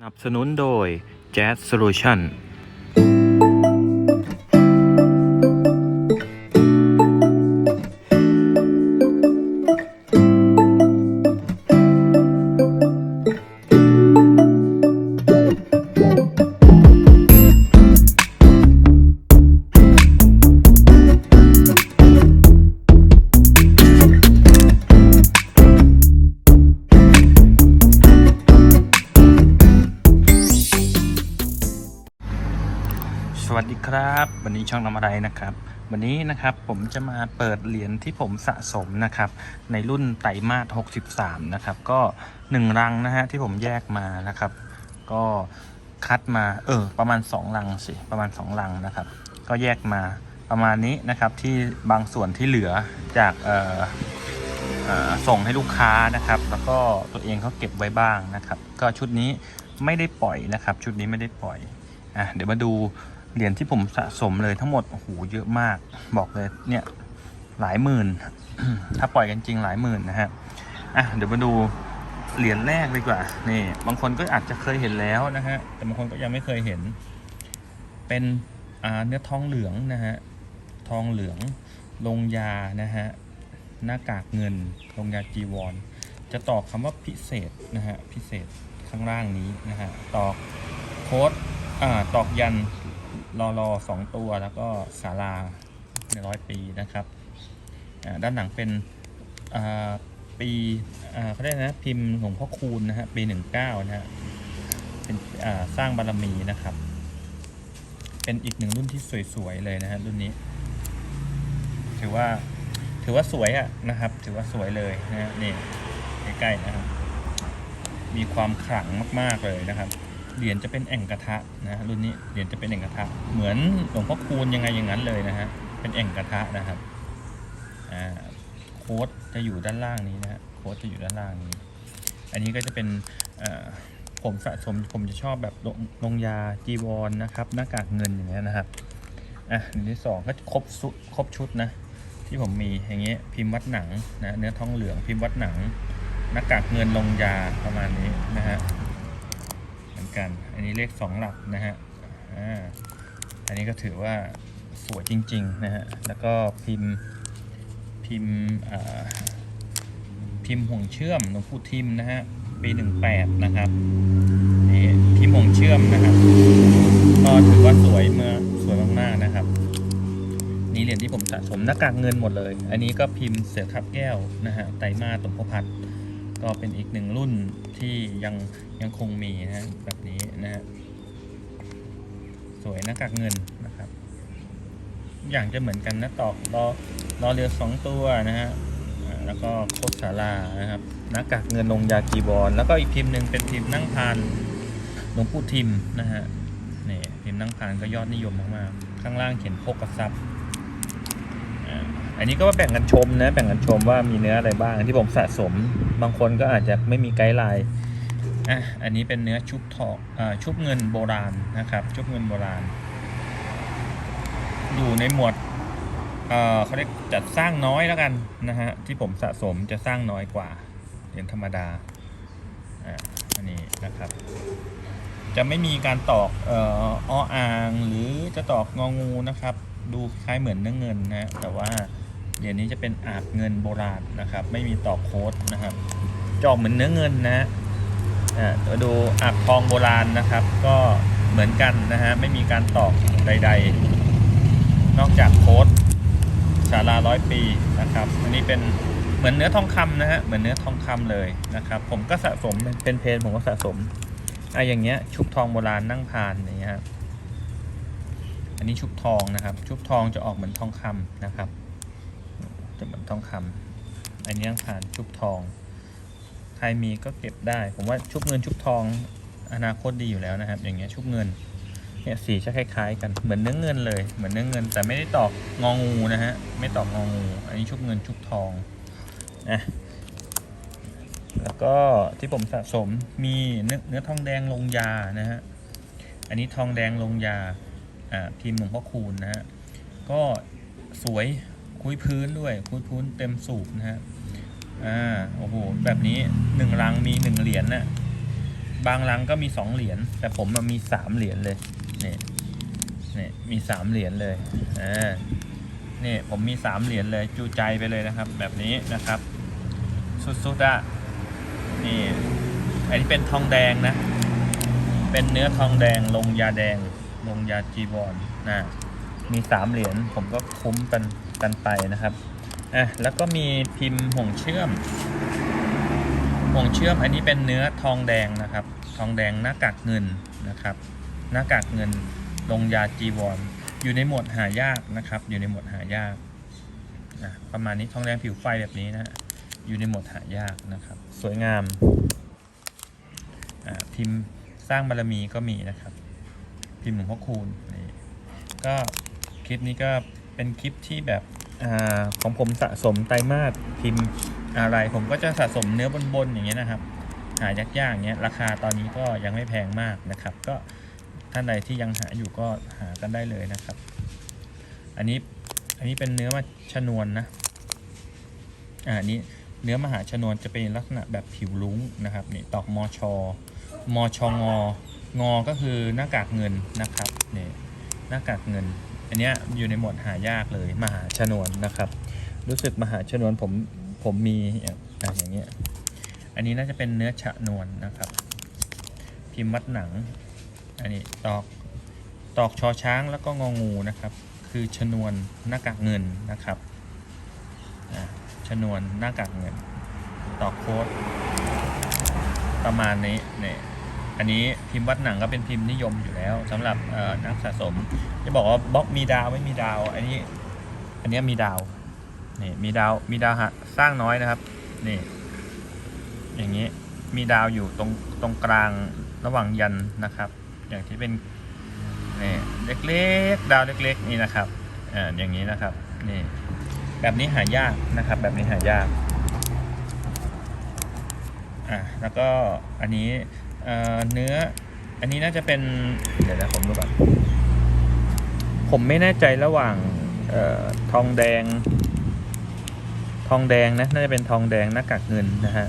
สนับสนุนโดย Jazz Solution สวัสดีครับ วันนี้ช่องนำอะไรนะครับ วันนี้นะครับผมจะมาเปิดเหรียญที่ผมสะสมนะครับ ในรุ่นไตรมาส63 นะครับ ก็ 1 รังนะฮะที่ผมแยกมานะครับ ก็คัดมาเออประมาณ 2 รังสิประมาณ 2 รังนะครับ ก็แยกมาประมาณนี้นะครับที่บางส่วนที่เหลือจากเอ่อเอ่อส่งให้ลูกค้านะครับ แล้วก็ตัวเองเขาเก็บไว้บ้างนะครับ ก็ชุดนี้ไม่ได้ปล่อยนะครับ ชุดนี้ไม่ได้ปล่อยอะเดี๋ยวมาดู เหรียญที่ผมสะสมเลยทั้งหมดโอ้โหเยอะมาก บอกเลยเนี่ยหลายหมื่น ถ้าปล่อยกันจริงหลายหมื่นนะฮะอะเดี๋ยวมาดูเหรียญแรกดีกว่า นี่ บางคนก็อาจจะเคยเห็นแล้วนะฮะ แต่บางคนก็ยังไม่เคยเห็น เป็นเนื้อทองเหลืองนะฮะ ทองเหลือง ลงยา นะฮะ หน้ากากเงิน ลงยาจีวร จะตอกคำว่าพิเศษนะฮะ พิเศษข้างล่างนี้นะฮะ ตอกโค้ดอ่าตอกยัน รอรอสองตัวแล้วก็ศาลาในร้อยปีนะครับ ด้านหลังเป็นปีเขาเรียกนะพิมพ์หลวงพ่อคูณนะฮะปีหนึ่งเก้านะฮะเป็นสร้างบารมีนะครับ เป็นอีกหนึ่งรุ่นที่สวยๆเลยนะฮะรุ่นนี้ ถือว่าถือว่าสวยอะนะครับ ถือว่าสวยเลยนะฮะนี่ใกล้ๆนะครับ มีความขลังมากๆเลยนะครับ เหรียญจะเป็นแอ่งกระทะนะรุ่นนี้เหรียญจะเป็นแอ่งกระทะ เหมือนหลวงพ่อคูณยังไงอย่างนั้นเลยนะฮะเป็นแอ่งกระทะนะครับอ่าโค้ดจะอยู่ด้านล่างนี้นะฮะโค้ดจะอยู่ด้านล่างนี้ อันนี้ก็จะเป็นผมสะสมผมจะชอบแบบลงยาจีวรนะครับ หน้ากากเงินอย่างเงี้ยนะครับอะอันที่สองก็ครบสุดครบชุดนะที่ผมมีอย่างเงี้ยพิมพ์วัดหนังนะเนื้อทองเหลืองพิมพ์วัดหนังหน้ากากเงินลงยาประมาณนี้นะฮะ อนกัน อันนี้เลขสองหลักนะฮะอันนี้ก็ถือว่าสวยจริงๆนะฮะ แล้วก็พิมพ์พิมพ์พิมพ์ห่วงเชื่อมหลวงปู่ทิมนะฮะ ปีหนึ่งแปดนะครับนี่พิมพ์ห่วงเชื่อมนะครับ ก็ถือว่าสวยเมื่อสวยมากๆนะครับ นี่เหรียญที่ผมสะสมหน้ากากเงินหมดเลย อันนี้ก็พิมพ์เสือทับแก้วนะฮะ ไตรมาสตมพพัดก็เป็นอีกหนึ่งรุ่นที่ยังยังคงมีนะฮะแบบ นะฮะสวยหน้ากากเงินนะครับ อย่างจะเหมือนกันนะตอกรอรอเรือสองตัวนะฮะแล้วก็โคตรสารานะครับหน้ากากเงินลงยาจีบอลแล้วก็อีกพิมพ์หนึ่งเป็นพิมพ์นั่งพานหลวงปู่ทิมนะฮะนี่พิมพ์นั่งพานก็ยอดนิยมมากๆข้างล่างเขียนโคกระซับอันนี้ก็แบ่งกันชมนะแบ่งกันชมว่ามีเนื้ออะไรบ้างที่ผมสะสม บางคนก็อาจจะไม่มีไกด์ไลน์ อะอันนี้เป็นเนื้อชุบทองอชุบเงินโบราณนะครับ ชุบเงินโบราณ อยู่ในหมวดเเขาเรียกจัดสร้างน้อยแล้วกันนะฮะที่ผมสะสมจะสร้างน้อยกว่าเหรียญธรรมดาอ่าอันนี้นะครับ จะไม่มีการตอกเอ่อออ่างหรือจะตอกงองูนะครับ ดูคล้ายเหมือนเนื้อเงินนะแต่ว่าเหรียญนี้จะเป็นอาบเงินโบราณนะครับ ไม่มีตอกโค้ดนะครับจอกเหมือนเนื้อเงินนะ ดูอาบทองโบราณนะครับ ก็เหมือนกันนะฮะไม่มีการตอกใด ๆ นอกจากโค้ดสาราร้อยปีนะครับ อันนี้เป็นเหมือนเนื้อทองคำนะฮะเหมือนเนื้อทองคำเลยนะครับ ผมก็สะสมเป็นเพนผมก็สะสมอะอย่างเงี้ยชุบทองโบราณนั่งพานอย่างเงี้ยครับอันนี้ชุบทองนะครับ ชุบทองจะออกเหมือนทองคำนะครับ จะเหมือนทองคำอันนี้นั่งพานชุบทอง ใครมีก็เก็บได้ ผมว่าชุบเงินชุบทองอนาคตดีอยู่แล้วนะครับ อย่างเงี้ยชุบเงินเนี่ยสีจะคล้ายๆ กันเหมือนเนื้อเงินเลยเหมือนเนื้อเงิน แต่ไม่ได้ตอกงองูนะฮะไม่ตอกงองู อันนี้ชุบเงินชุบทองนะแล้วก็ที่ผมสะสมมีเนื้อเนื้อทองแดงลงยานะฮะอันนี้ทองแดงลงยาอ่าพิมพ์หลวงพ่อคูณนะฮะก็สวยคุยพื้นด้วยคุยพื้นเต็มสูบนะฮะ อ่าโอ้โหแบบนี้หนึ่งรังมีหนึ่งเหรียญน่ะบางรังก็มีสองเหรียญแต่ผมมันมีสามเหรียญเลยเนี่ยเนี่ยมีสามเหรียญเลยอ่าเนี่ยผมมีสามเหรียญเลยจูใจไปเลยนะครับ แบบนี้นะครับ สุดๆอะนี่อันนี้เป็นทองแดงนะ เป็นเนื้อทองแดงลงยาแดงลงยาจีวรนะมีสามเหรียญผมก็คุ้มกันกันไปนะครับ อะแล้วก็มีพิมพ์ห่วงเชื่อมห่วงเชื่อมอันนี้เป็นเนื้อทองแดงนะครับ ทองแดงหน้ากากเงินนะครับ หน้ากากเงินลงยาจีวรอยู่ในหมวดหายากนะครับ อยู่ในหมวดหายากนะประมาณนี้ทองแดงผิวไฟแบบนี้นะอยู่ในหมวดหายากนะครับ สวยงามอ่าพิมพ์สร้างบารมีก็มีนะครับ พิมพ์หลวงพ่อคูณนี่ก็คลิปนี้ก็เป็นคลิปที่แบบ อของผมสะสมไตรมาสพิมพ์อะไร ผมก็จะสะสมเนื้อบนๆอย่างเงี้ยนะครับ หายากๆอย่างเงี้ยราคาตอนนี้ก็ยังไม่แพงมากนะครับ ก็ท่านใดที่ยังหาอยู่ก็หากันได้เลยนะครับ อันนี้อันนี้เป็นเนื้อมาชนวนนะอ่าอันนี้เนื้อมหาชนวนจะเป็นลักษณะแบบผิวลุ้งนะครับนี่ตอกมอชอมอชององอก็คือหน้ากากเงินนะครับนี่หน้ากากเงิน อันนี้อยู่ในหมวดหายากเลยมหาชนวนนะครับ รู้สึกมหาชนวนผมผมมีอย่างเงี้ยอันนี้น่าจะเป็นเนื้อฉะนวนนะครับ พิมพ์วัดหนัง อันนี้ตอกตอกชอช้างแล้วก็งองูนะครับ คือชนวนหน้ากากเงินนะครับอะชนวนหน้ากากเงิน ตอกโค้ดประมาณนี้เนี่ย อันนี้พิมพ์วัดหนังก็เป็นพิมพ์นิยมอยู่แล้วสำหรับนักสะสม จะบอกว่าบล็อกมีดาวไม่มีดาว อันนี้อันนี้มีดาวนี่มีดาวมีดาวฮะสร้างน้อยนะครับนี่อย่างนี้มีดาวอยู่ตรงตรงกลางระหว่างยันนะครับ อย่างที่เป็นนี่เล็กๆดาวเล็กๆนี่นะครับอ่าอย่างนี้นะครับนี่แบบนี้หายากนะครับ แบบนี้หายากอะแล้วก็อันนี้ เอ่อเนื้อ อันนี้น่าจะเป็น เดี๋ยวนะผมดูก่อนผมไม่แน่ใจระหว่างเอ่อทองแดง ทองแดงนะน่าจะเป็นทองแดงหน้ากากเงินนะฮะ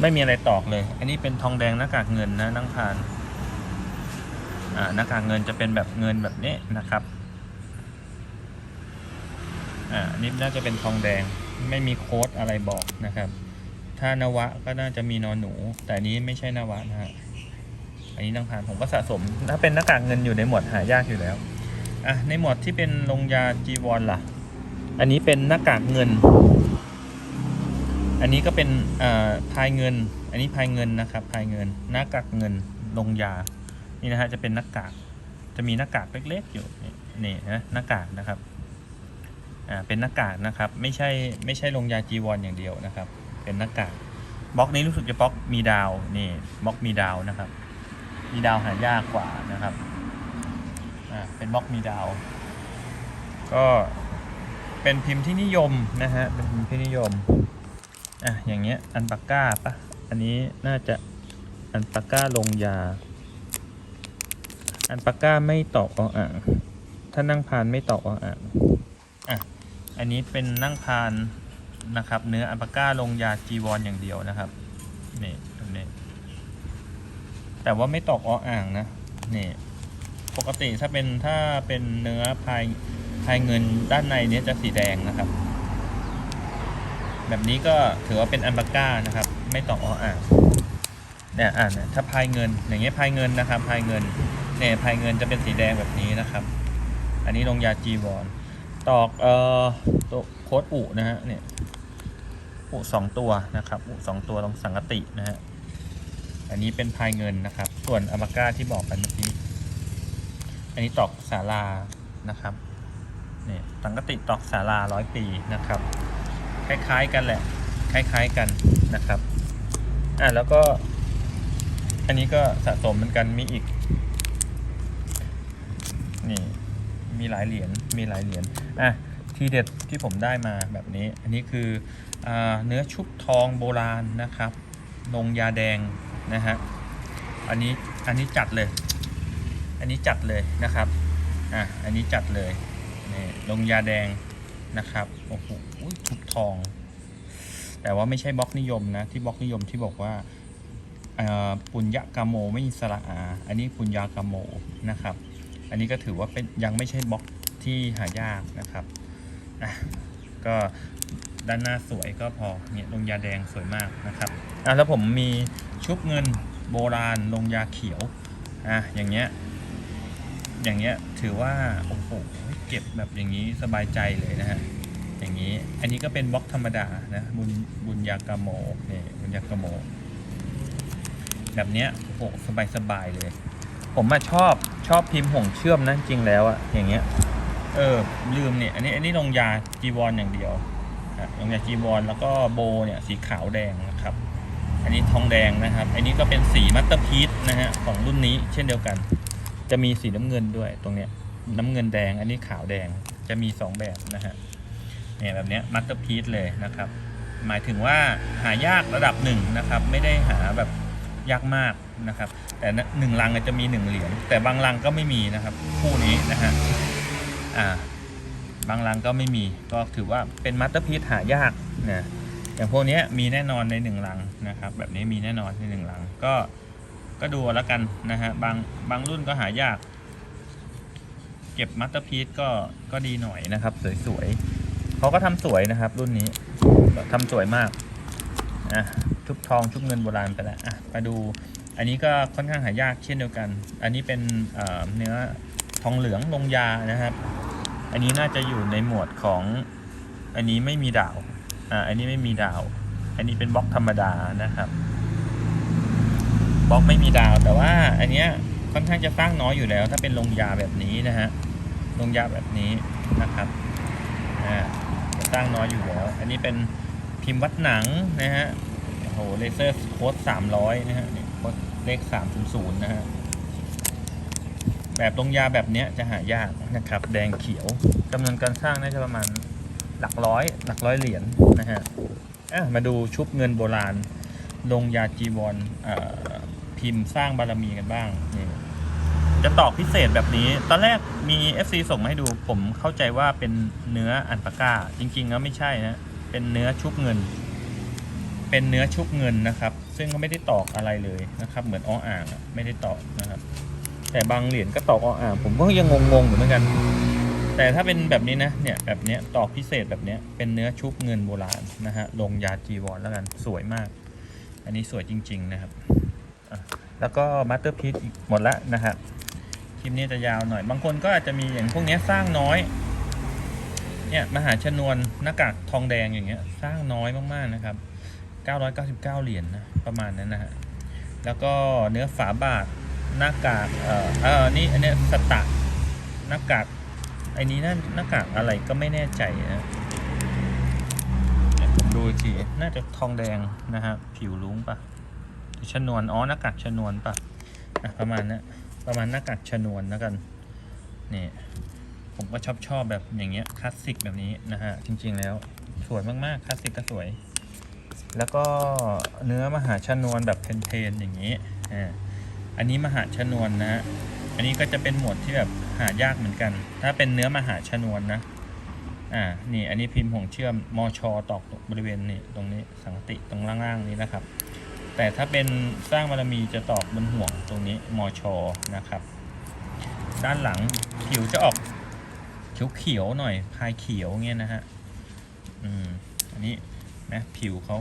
ไม่มีอะไรตอกเลย อันนี้เป็นทองแดงหน้ากากเงินนะนั่งทานอ่าหน้ากากเงินจะเป็นแบบเงินแบบนี้นะครับอ่าอันนี่น่าจะเป็นทองแดงไม่มีโค้ดอะไรบอกนะครับ ถ้านวะก็น่าจะมีนอนหนู แต่นี้ไม่ใช่นวะนะฮะ อันนี้นั่งทานผมก็สะสม ถ้าเป็นหน้ากากเงินอยู่ในหมวดหายากอยู่แล้ว อะ ในหมวดที่เป็นลงยาจีวรล่ะ อันนี้เป็นหน้ากากเงิน อันนี้ก็เป็นอ่าพายเงิน อันนี้พายเงินนะครับพายเงิน หน้ากากเงินลงยา นี่นะฮะจะเป็นหน้ากาก จะมีหน้ากากเล็กๆอยู่ นี่นะหน้ากากนะครับ อ่า เป็นหน้ากากนะครับ ไม่ใช่ไม่ใช่ลงยาจีวรอย่างเดียวนะครับ เป็นหน้ากากบล็อกนี้รู้สึกจะบล็อกมีดาวนี่บล็อกมีดาวนะครับ มีดาวหายากกว่านะครับอ่าเป็นบล็อกมีดาว ก็เป็นพิมพ์ที่นิยมนะฮะเป็นพิมพ์ที่นิยมอะอย่างเงี้ยอันปากก้าปะอันนี้น่าจะอันปากก้าลงยา อันปากก้าไม่ตอกออ่างถ้านั่งพานไม่ตอกออ่างอะอันนี้เป็นนั่งพาน นะครับ เนื้ออันปาก้าลงยาจีวรอย่างเดียวนะครับนี่ตรงนี้ แต่ว่าไม่ตอกอ้ออ่างนะนี่ปกติถ้าเป็นถ้าเป็นเนื้อพายพายเงินด้านในเนี้ยจะสีแดงนะครับ แบบนี้ก็ถือว่าเป็นอันบาก้านะครับ ไม่ตอกอ้ออ่างเนี่ยอ่านถ้าพายเงินอย่างเงี้ยพายเงินนะครับพายเงินเนี่ยพายเงินจะเป็นสีแดงแบบนี้นะครับ อันนี้ลงยาจีวรตอกเอ่อตัวโค้ดอุนะฮะเนี่ยอุสองตัวนะครับอุสองตัวตรงสังกตินะฮะอันนี้เป็นพายเงินนะครับ ส่วนอันบาก้าที่บอกกันเมื่อกี้อันนี้ตอกศาลานะครับเนี่ยสังกติตอกศาลาร้อยปีนะครับ คล้ายๆกันแหละ คล้ายๆกันนะครับอะแล้วก็ อันนี้ก็สะสมเหมือนกันมีอีกนี่มีหลายเหรียญมีหลายเหรียญอะ ทีเด็ดที่ผมได้มาแบบนี้ อันนี้คืออเนื้อชุบทองโบราณนะครับลงยาแดงนะฮะ อันนี้อันนี้จัดเลย อันนี้จัดเลยนะครับ อะ อันนี้จัดเลยนี่ลงยาแดงนะครับ โอ้โหชุบทอง แต่ว่าไม่ใช่บล็อกนิยมนะ ที่บล็อกนิยมที่บอกว่าปุญญกาโมไม่มีสระอา อันนี้ปุญญากาโมนะครับ อันนี้ก็ถือว่าเป็นยังไม่ใช่บล็อกที่หายากนะครับ อะก็ด้านหน้าสวยก็พอเนี่ยลงยาแดงสวยมากนะครับอะแล้วผมมีชุบเงินโบราณลงยาเขียวอะอย่างเงี้ยอย่างเงี้ยถือว่าโอ้โหเก็บแบบอย่างนี้สบายใจเลยนะฮะอย่างนี้อันนี้ก็เป็นบล็อกธรรมดานะบุญบุญยากาโมเนี่ยบุญยากาโมแบบเนี้ยโอ้โหสบายสบายเลย ผมมาชอบชอบพิมพ์ห่งเชื่อมนะจริงแล้วอะอย่างเงี้ย เออลืมเนี่ยอันนี้อันนี้ลงยาจีวรอย่างเดียวลงยาจีวรแล้วก็โบเนี่ยสีขาวแดงนะครับ อันนี้ทองแดงนะครับ อันนี้ก็เป็นสีมัตเตอร์พีซนะฮะของรุ่นนี้เช่นเดียวกัน จะมีสีน้ำเงินด้วยตรงเนี้ยน้ำเงินแดง อันนี้ขาวแดงจะมีสองแบบนะฮะเนี่ยแบบเนี้ยมัตเตอร์พีซเลยนะครับ หมายถึงว่าหายากระดับหนึ่งนะครับ ไม่ได้หาแบบยากมากนะครับ แต่หนึ่งลังจะมีหนึ่งเหรียญแต่บางลังก็ไม่มีนะครับ คู่นี้นะฮะ อ่าบางลังก็ไม่มีก็ถือว่าเป็นมัตเตอร์พีซหายากนะอย่างพวกนี้มีแน่นอนในหนึ่งลังนะครับ แบบนี้มีแน่นอนในหนึ่งลังก็ก็ดูแล้วกันนะฮะบางบางรุ่นก็หายาก เก็บมัตเตอร์พีซก็ก็ดีหน่อยนะครับ สวยๆเขาก็ทำสวยนะครับ รุ่นนี้ทำสวยมากอะชุบทองชุบเงินโบราณไปแล้วอะมาดู อันนี้ก็ค่อนข้างหายากเช่นเดียวกัน อันนี้เป็นเนื้อทองเหลืองลงยานะครับ อันนี้น่าจะอยู่ในหมวดของอันนี้ไม่มีดาวอ่าอันนี้ไม่มีดาว อันนี้เป็นบล็อกธรรมดานะครับบล็อกไม่มีดาวแต่ว่าอันเนี้ยค่อนข้างจะสร้างน้อยอยู่แล้ว ถ้าเป็นลงยาแบบนี้นะฮะลงยาแบบนี้นะครับอ่าจะสร้างน้อยอยู่แล้ว อันนี้เป็นพิมพ์วัดหนังนะฮะโอ้โหเลเซอร์โค้ดสามร้อยนะฮะเนี่ยโค้ดเลขสามศูนย์ศูนย์นะฮะ แบบลงยาแบบเนี้ยจะหายากนะครับ แดงเขียวจำนวนการสร้างน่าจะประมาณหลักร้อย หลักร้อยเหรียญนะฮะมาดูชุบเงินโบราณ ลงยาจีวรเอ่อพิมพ์สร้างบารมีกันบ้างนี่จะตอกพิเศษแบบนี้ ตอนแรกมี FC ส่งมาให้ดู ผมเข้าใจว่าเป็นเนื้ออันปาก้า จริงๆแล้วไม่ใช่นะ เป็นเนื้อชุบเงิน เป็นเนื้อชุบเงินนะครับ ซึ่งก็ไม่ได้ตอกอะไรเลยนะครับ เหมือนอ้ออ่างไม่ได้ตอกนะครับ แต่บางเหรียญก็ตอกอ้ออ่างผมก็ยังงงๆอยู่เหมือนกัน แต่ถ้าเป็นแบบนี้นะเนี่ยแบบเนี้ยตอกพิเศษแบบเนี้ยเป็นเนื้อชุบเงินโบราณนะฮะลงยาจีวรแล้วกันสวยมาก อันนี้สวยจริง ๆนะครับแล้วก็มาสเตอร์พีซหมดละนะครับคลิปนี้จะยาวหน่อย บางคนก็อาจจะมีอย่างพวกนี้สร้างน้อยเนี่ยมหาชนวนหน้ากากทองแดงอย่างเงี้ยสร้างน้อยมากๆนะครับ 999 เหรียญนะประมาณนั้นนะฮะแล้วก็เนื้อฝาบาท หน้ากากเอ่อเออนี่อันเนี้ยสตะหน้ากากไอ้นี้นั่นหน้ากากอะไรก็ไม่แน่ใจนะผมดูอีกทีน่าจะทองแดงนะฮะผิวลุ้งปะชนวนอ๋อหน้ากากชนวนปะอะประมาณนั้ประมาณหน้ากากชนวนแล้วกันนี่ผมก็ชอบชอบแบบอย่างเงี้ยคลาสสิกแบบนี้นะฮะจริง ๆ แล้วสวยมากๆคลาสสิกก็สวย แล้วก็เนื้อมหาชนวนแบบเพนๆอย่างนี้อ่า อันนี้มหาชนวนนะฮะอันนี้ก็จะเป็นหมวดที่แบบหายากเหมือนกัน ถ้าเป็นเนื้อมหาชนวนนะอ่านี่อันนี้พิมพ์ห่วงเชื่อมมอชอตอกบริเวณนี้ตรงนี้สังติตรงล่างๆนี้นะครับ แต่ถ้าเป็นสร้างบารมีจะตอกบนห่วงตรงนี้มอชอนะครับ ด้านหลังผิวจะออกเขียวๆหน่อยพายเขียวเงี้ยนะฮะอืมอันนี้นะผิวเขา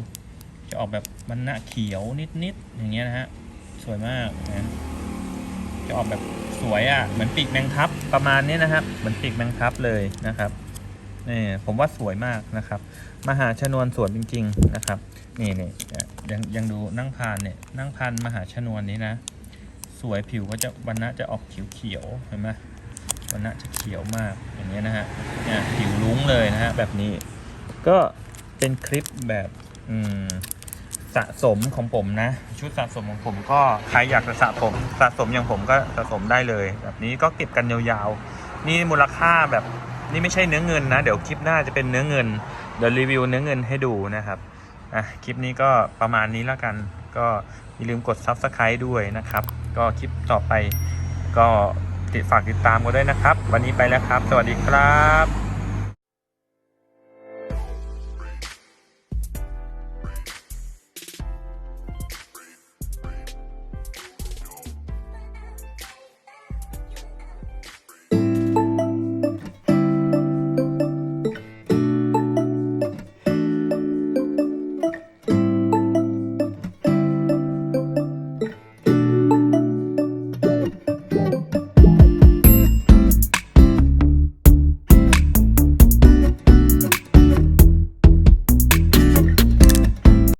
จะออกแบบมันหน้าเขียวนิดๆอย่างเงี้ยนะฮะ สวยมากนะจะออกแบบสวยอะ่ะเหมือนปีกแมงทับประมาณนี้นะครับ เหมือนปีกแมงทับเลยนะครับนี่ผมว่าสวยมากนะครับ มหาชนวนสวยจริง ๆนะครับ นี่นี่ยังยังดูนั่งพานเนี่ยนั่งพานมหาชนวนนี้นะ สวยผิวก็จะวันณะจะออกเขียวๆเห็นไหมวันณะจะเขียวมากอย่างเงี้ยนะฮะเนี่ยผิวลุ้งเลยนะฮะแบบนี้ ก็เป็นคลิปแบบอืม สะสมของผมนะ ชุดสะสมของผมก็ใครอยากจะสะสมสะสมอย่างผมก็สะสมได้เลย แบบนี้ก็เก็บกันยาวๆ นี่มูลค่าแบบนี่ไม่ใช่เนื้อเงินนะ เดี๋ยวคลิปหน้าจะเป็นเนื้อเงิน เดี๋ยวรีวิวเนื้อเงินให้ดูนะครับอะคลิปนี้ก็ประมาณนี้แล้วกัน ก็อย่าลืมกด Subscribe ด้วยนะครับ ก็คลิปต่อไปก็ติดฝากติดตามกันด้วยนะครับ วันนี้ไปแล้วครับ สวัสดีครับ